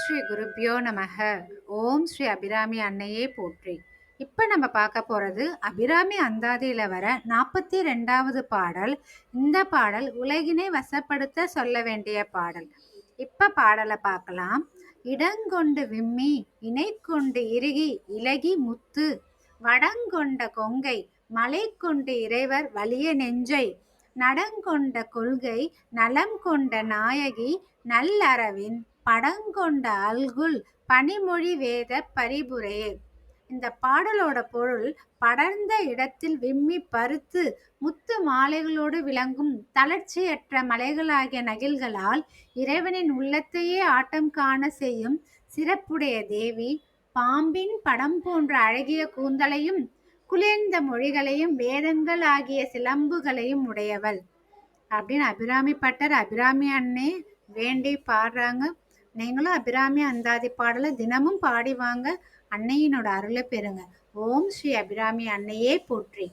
ஸ்ரீ குருப்பியோ நமக. ஓம் ஸ்ரீ அபிராமி அன்னையே போற்றி. இப்போ நம்ம பார்க்க போகிறது அபிராமி அந்தாதியில் வர நாற்பத்தி ரெண்டாவது பாடல். இந்த பாடல் உலகினை வசப்படுத்த சொல்ல வேண்டிய பாடல். இப்போ பாடலை பார்க்கலாம். இடங்கொண்டு விம்மி இணை கொண்டு இறுகி இலகி முத்து. வடங்கொண்ட கொங்கை மலை கொண்டு இறைவர் வலிய நெஞ்சை. நடங்கொண்ட கொள்கை நலம் கொண்ட நாயகி நல்லறவின் படங்கொண்ட அல்குல் பனிமொழி வேத பரிபுரையே. இந்த பாடலோட பொருள் படர்ந்த இடத்தில் விம்மி பருத்து முத்து மாலைகளோடு விளங்கும் தளர்ச்சியற்ற மலைகளாகிய நகில்களால் இறைவனின் உள்ளத்தையே ஆட்டம் காண செய்யும் சிறப்புடைய தேவி பாம்பின் படம் போன்ற அழகிய கூந்தலையும் குளிர்ந்த மொழிகளையும் வேதங்கள் ஆகிய சிலம்புகளையும் உடையவள். அப்படின்னு அபிராமி பட்டர் அபிராமி அண்ணே வேண்டி பாடுறாங்க. நீங்களும் அபிராமி அந்தாதி பாடலை தினமும் பாடி வாங்க அன்னையினோட அருளை பெறுங்க. ஓம் ஸ்ரீ அபிராமி அன்னையே போற்றி.